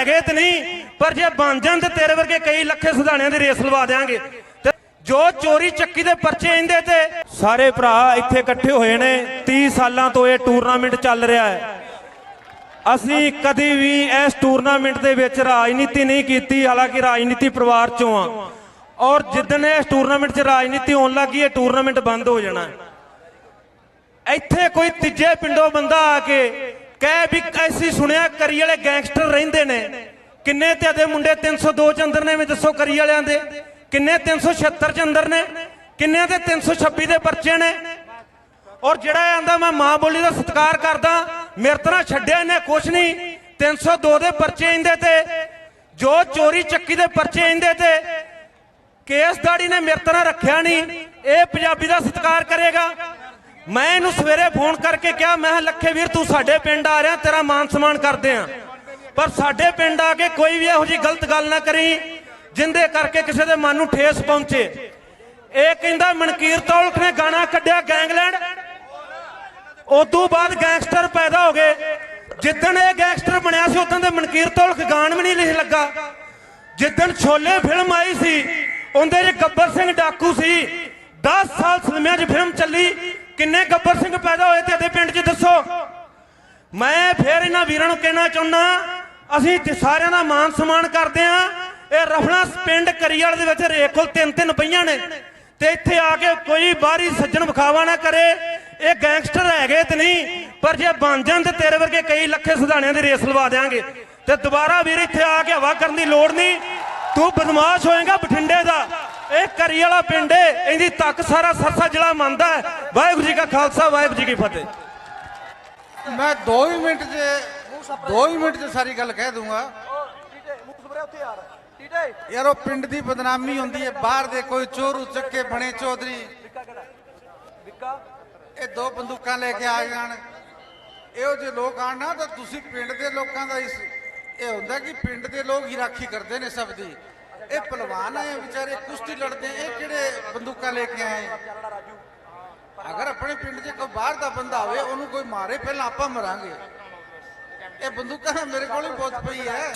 ਹੈਗੇ ਤੇ ਨਹੀਂ, ਪਰ ਜੇ ਬਣ ਜਾਣ ਤੇ ਤੇਰੇ ਵਰਗੇ ਕਈ ਲੱਖੇ ਸੁਧਾਣਿਆਂ ਦੀ ਰੇਸ ਲਵਾ ਦੇਾਂਗੇ ਜੋ ਚੋਰੀ ਚੱਕੀ ਦੇ ਪਰਚੇ ਇੰਦੇ ਤੇ ਸਾਰੇ ਭਰਾ ਇੱਥੇ ਇਕੱਠੇ ਹੋਏ ਨੇ 30 ਸਾਲਾਂ ਤੋਂ ਇਹ ਟੂਰਨਾਮੈਂਟ ਚੱਲ ਰਿਹਾ ਹੈ। ਅਸੀਂ ਕਦੀ ਵੀ ਇਸ ਟੂਰਨਾਮੈਂਟ ਦੇ ਵਿੱਚ ਰਾਜਨੀਤੀ ਨਹੀਂ ਕੀਤੀ, ਹਾਲਾਂਕਿ ਰਾਜਨੀਤੀ ਪਰਿਵਾਰ ਚੋਂ ਆ। ਔਰ ਜਿੱਦਣ ਇਸ ਟੂਰਨਾਮੈਂਟ 'ਚ ਰਾਜਨੀਤੀ ਹੋਣ ਲੱਗੀ ਇਹ ਟੂਰਨਾਮੈਂਟ ਬੰਦ ਹੋ ਜਾਣਾ ਇੱਥੇ ਕੋਈ ਤੀਜੇ ਪਿੰਡੋਂ ਬੰਦਾ ਆ ਕੇ ਕਹਿ ਵੀ ਐਸੀ ਸੁਣਿਆ ਕਰੀ ਵਾਲੇ ਗੈਂਗਸਟਰ ਰਹਿੰਦੇ ਨੇ। ਕਿੰਨੇ ਤੇ ਦੇ ਮੁੰਡੇ 302 ਚ ਅੰਦਰ ਨੇ ਵੀ ਦੱਸੋ ਕਰੀ ਵਾਲਿਆਂ ਦੇ। ਕਿੰਨੇ 376 ਚ ਅੰਦਰ ਨੇ, ਕਿੰਨੇ ਤੇ 326 ਦੇ ਪਰਚੇ ਨੇ। ਔਰ ਜਿਹੜਾ ਆਂਦਾ ਮੈਂ ਮਾਂ ਬੋਲੀ ਦਾ ਸਤਿਕਾਰ ਕਰਦਾ, ਮੇਰੇ ਤਰ੍ਹਾਂ ਛੱਡਿਆ ਇਹਨੇ ਕੁਛ ਨਹੀਂ। 302 ਦੇ ਪਰਚੇ ਇੰਦੇ ਤੇ, ਜੋ ਚੋਰੀ ਚੱਕੀ ਦੇ ਪਰਚੇ ਇੰਦੇ ਤੇ। ਕੇਸ ਦਾੜੀ ਨੇ ਮੇਰੇ ਤਰ੍ਹਾਂ ਰੱਖਿਆ ਨਹੀਂ। ਇਹ ਪੰਜਾਬੀ ਦਾ ਸਤਿਕਾਰ ਕਰੇਗਾ। ਮੈਂ ਇਹਨੂੰ ਸਵੇਰੇ ਫੋਨ ਕਰਕੇ ਕਿਹਾ, ਮੈਂ ਲੱਖੇ ਵੀਰ, ਤੂੰ ਸਾਡੇ ਪਿੰਡ ਆ ਰਿਹਾ, ਤੇਰਾ ਮਾਨ ਸਨਮਾਨ ਕਰਦੇ ਆ। ਪਰ ਸਾਡੇ ਪਿੰਡ ਆ ਕੇ ਕੋਈ ਵੀ ਇਹੋ ਜੀ ਗਲਤ ਗੱਲ ਨਾ ਕਰੀ, ਜਿੰਦੇ ਕਰਕੇ ਕਿਸੇ ਦੇ ਮਨ ਨੂੰ ਠੇਸ ਪਹੁੰਚੇ। ਇਹ ਕਹਿੰਦਾ, ਮਨਕੀਰ ਤੌਲਖ ਨੇ ਗਾਣਾ ਕੱਢਿਆ ਗੈਂਗਲੈਂਡ। ਉਦੋਂ ਬਾਅਦ ਗੈਂਗਸਟਰ ਪੈਦਾ ਹੋ ਗਏ। ਜਿੱਦਣ ਇਹ ਗੈਂਗਸਟਰ ਬਣਿਆ ਸੀ, ਉਦੋਂ ਦੇ ਮਨਕੀਰ ਤੌਲਖ ਗਾਣ ਵੀ ਨਹੀਂ ਲਿਖ ਲੱਗਾ। ਜਿੱਦਣ ਛੋਲੇ ਫਿਲਮ ਆਈ ਸੀ, ਉਹਦੇ 'ਚ ਗੱਬਰ ਸਿੰਘ ਡਾਕੂ ਸੀ। 10 ਸਾਲ ਸਿਨੇਮਿਆਂ 'ਚ ਫਿਲਮ ਚੱਲੀ। ਕਿੰਨੇ ਗੱਬਰ ਸਿੰਘ ਪੈਦਾ ਹੋਏ ਤੇ ਇਹਦੇ ਪਿੰਡ 'ਚ ਦੱਸੋ? ਮੈਂ ਫੇਰ ਇਹਨਾਂ ਵੀਰਾਂ ਨੂੰ ਕਹਿਣਾ ਚਾਹੁੰਦਾ, ਅਸੀਂ ਸਾਰਿਆਂ ਦਾ ਮਾਨ ਸਨਮਾਨ ਕਰਦੇ ਆ ਇਹ ਰਫਣਾ ਪਿੰਡ ਕਰੀਵਾਲ ਦੇ ਵਿੱਚ ਰੇਖ ਤਿੰਨ ਤਿੰਨ ਪਈਆਂ ਨੇ। ਤੇ ਇੱਥੇ ਆ ਕੇ ਕੋਈ ਬਾਹਰੀ ਸੱਜਣ ਵਿਖਾਵਾ ਨਾ ਕਰੇ। ਇਹ ਗੈਂਗਸਟਰ ਹੈਗੇ ਤੇ ਨਹੀਂ, ਪਰ ਜੇ ਬਣ ਜਾਣ ਤੇ ਤੇਰੇ ਵਰਗੇ ਕਈ ਲੱਖੇ ਸੁਧਾਣਿਆਂ ਦੀ ਰੇਸ ਲਵਾ ਦੇਾਂਗੇ ਤੇ ਦੁਬਾਰਾ ਵੀਰ ਇੱਥੇ ਆ ਕੇ ਹਵਾ ਕਰਨ ਦੀ ਲੋੜ ਨਹੀਂ। ਤੂੰ ਬਦਮਾਸ਼ ਹੋਏਗਾ ਬਠਿੰਡੇ ਦਾ। ਇਹ ਕਰੀ ਵਾਲਾ ਪਿੰਡ ਏ, ਇਹਦੀ ਤੱਕ ਸਾਰਾ ਸਰਸਾ ਜ਼ਿਲ੍ਹਾ ਮੰਨਦਾ ਵਾਹਿਗੁਰੂ ਜੀ ਕਾ ਖਾਲਸਾ, ਵਾਹਿਗੁਰੂ ਜੀ ਕੀ ਫਤਿਹ। ਮੈਂ 2 ਹੀ ਮਿੰਟ 'ਚ 2 ਹੀ ਮਿੰਟ 'ਚ ਸਾਰੀ ਗੱਲ ਕਹਿ ਦੂੰਗਾ। ਯਾਰ, ਉਹ ਪਿੰਡ ਦੀ ਬਦਨਾਮੀ ਹੁੰਦੀ ਹੈ ਬਾਹਰ ਦੇ ਕੋਈ ਚੋਰੂ ਚੱਕੇ ਬਣੇ ਚੌਧਰੀ। ਇਹ ਦੋ ਬੰਦੂਕਾਂ ਲੈ ਕੇ ਆ ਜਾਣ। ਇਹੋ ਜਿਹੇ ਲੋਕ ਆਣ ਨਾ, ਤਾਂ ਤੁਸੀਂ ਪਿੰਡ ਦੇ ਲੋਕਾਂ ਦਾ ਇਹ ਹੁੰਦਾ ਕਿ ਪਿੰਡ ਦੇ ਲੋਕ ਹੀ ਰਾਖੀ ਕਰਦੇ ਨੇ ਸਭ ਦੀ। ਇਹ ਪਹਿਲਵਾਨ ਆਏ ਵਿਚਾਰੇ, ਕੁਸ਼ਤੀ ਲੜਦੇ ਇਹ ਕਿਹੜੇ ਬੰਦੂਕਾਂ ਲੈ ਕੇ ਆਏ ਅਗਰ ਆਪਣੇ ਪਿੰਡ 'ਚ ਕੋਈ ਬਾਹਰ ਦਾ ਬੰਦਾ ਹੋਵੇ ਉਹਨੂੰ ਕੋਈ ਮਾਰੇ, ਪਹਿਲਾਂ ਆਪਾਂ ਮਰਾਂਗੇ। ਇਹ ਬੰਦੂਕਾਂ ਮੇਰੇ ਕੋਲ ਹੀ ਬਹੁਤ ਪਈ ਹੈ